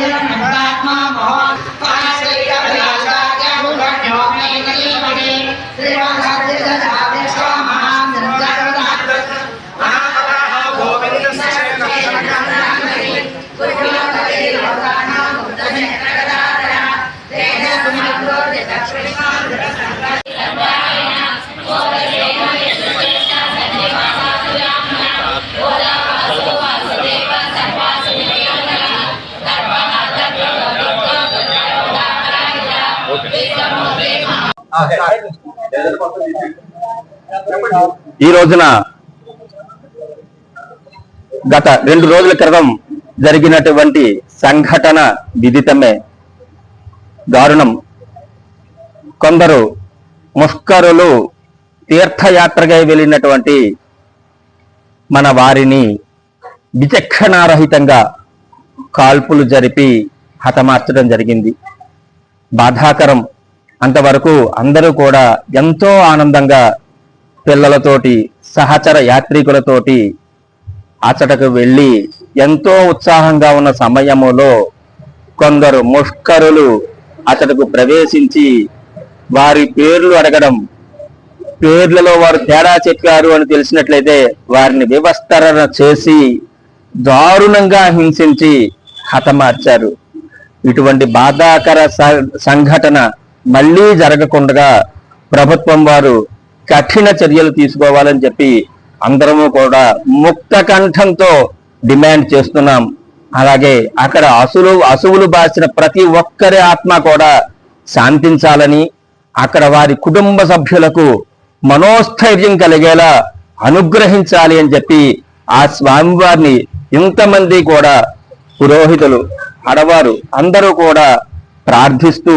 Gracias. ఈ రోజున గత రెండు రోజుల క్రితం జరిగినటువంటి సంఘటన విదితమే. దారుణం. కొందరు ముష్కరులు తీర్థయాత్రగా వెళ్ళినటువంటి మన వారిని విచక్షణారహితంగా కాల్పులు జరిపి హతమార్చడం జరిగింది. బాధాకరం. అంతవరకు అందరూ కూడా ఎంతో ఆనందంగా పిల్లలతోటి సహచర యాత్రికులతోటి అచటకు వెళ్ళి ఎంతో ఉత్సాహంగా ఉన్న సమయములో కొందరు ముష్కరులు అతడుకు ప్రవేశించి వారి పేర్లు అడగడం పేర్లలో వారు తేడా చెప్పారు అని తెలిసినట్లయితే వారిని వివస్తరణ చేసి దారుణంగా హింసించి హతమార్చారు. ఇటువంటి బాధాకర స- సంఘటన మళ్ళీ జరగకుండా ప్రభుత్వం వారు కఠిన చర్యలు తీసుకోవాలని చెప్పి అందరము కూడా ముక్త కంఠంతో డిమాండ్ చేస్తున్నాం. అలాగే అక్కడ అసులు అసువులు బాసిన ప్రతి ఒక్కరి ఆత్మ కూడా శాంతించాలని అక్కడ వారి కుటుంబ సభ్యులకు మనోస్థైర్యం కలిగేలా అనుగ్రహించాలి అని చెప్పి ఆ స్వామివారిని ఇంతమంది కూడా పురోహితులు ఆడవారు అందరూ కూడా ప్రార్థిస్తూ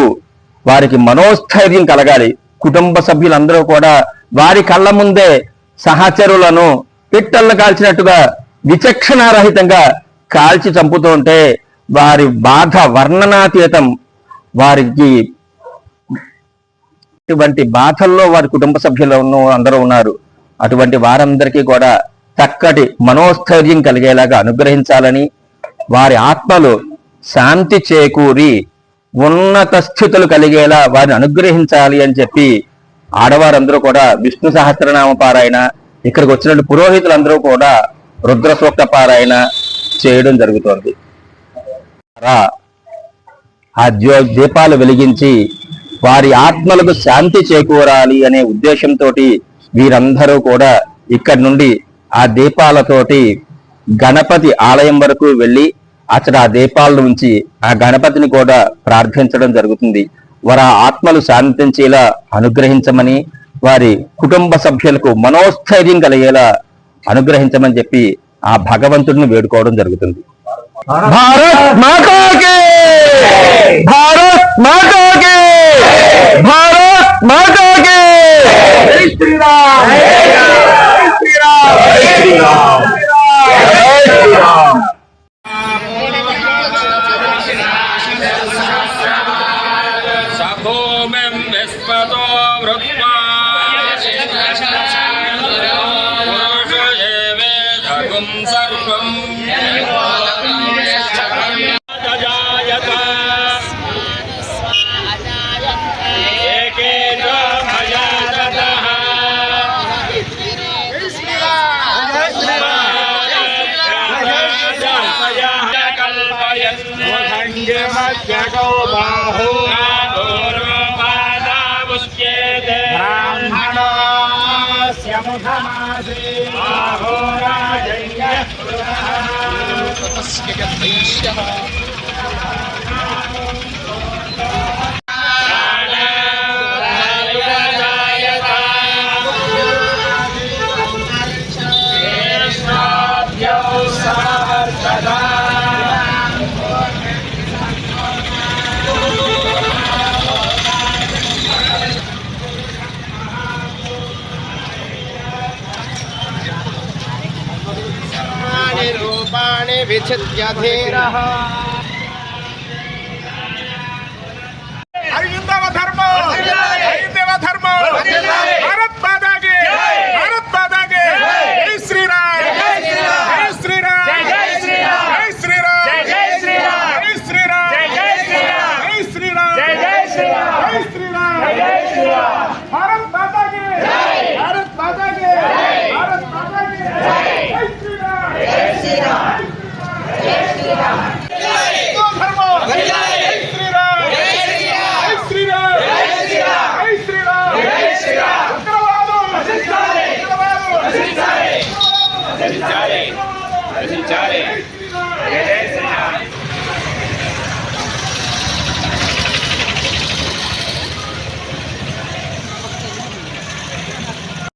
వారికి మనోస్థైర్యం కలగాలి. కుటుంబ సభ్యులందరూ కూడా వారి కళ్ళ ముందే సహచరులను పిట్టలను కాల్చినట్టుగా విచక్షణారహితంగా కాల్చి చంపుతూ ఉంటే వారి బాధ వర్ణనాతీతం. వారికి ఇటువంటి బాధల్లో వారి కుటుంబ సభ్యులను ఉన్న- అందరూ ఉన్నారు. అటువంటి వారందరికీ కూడా చక్కటి మనోస్థైర్యం కలిగేలాగా అనుగ్రహించాలని వారి ఆత్మలు శాంతి చేకూరి ఉన్నత స్థితులు కలిగేలా వారిని అనుగ్రహించాలి అని చెప్పి ఆడవారందరూ కూడా విష్ణు సహస్రనామ పారాయణ ఇక్కడికి వచ్చినట్టు పురోహితులందరూ కూడా రుద్ర సూక్త పారాయణ చేయడం జరుగుతోంది. రా. ఆ ద్యో దీపాలు వెలిగించి వారి ఆత్మలకు శాంతి చేకూరాలి అనే ఉద్దేశంతో వీరందరూ కూడా ఇక్కడి నుండి ఆ దీపాలతోటి గణపతి ఆలయం వరకు వెళ్ళి అక్కడ ఆ దీపాల నుంచి ఆ గణపతిని కూడా ప్రార్థించడం జరుగుతుంది. వారి ఆ ఆత్మలు శాంతించేలా అనుగ్రహించమని వారి కుటుంబ సభ్యులకు మనోస్థైర్యం కలిగేలా అనుగ్రహించమని చెప్పి ఆ భగవంతుడిని వేడుకోవడం జరుగుతుంది. భారత్ భారత్ భారత్ శ్రీరామ్! जगो बाहु पूर्वपादामुच्येते ब्राह्मणस्य मुखमासे बाहोराजय्यः अहोराजय्यः विचित्यधीरः विचिन्यधीरः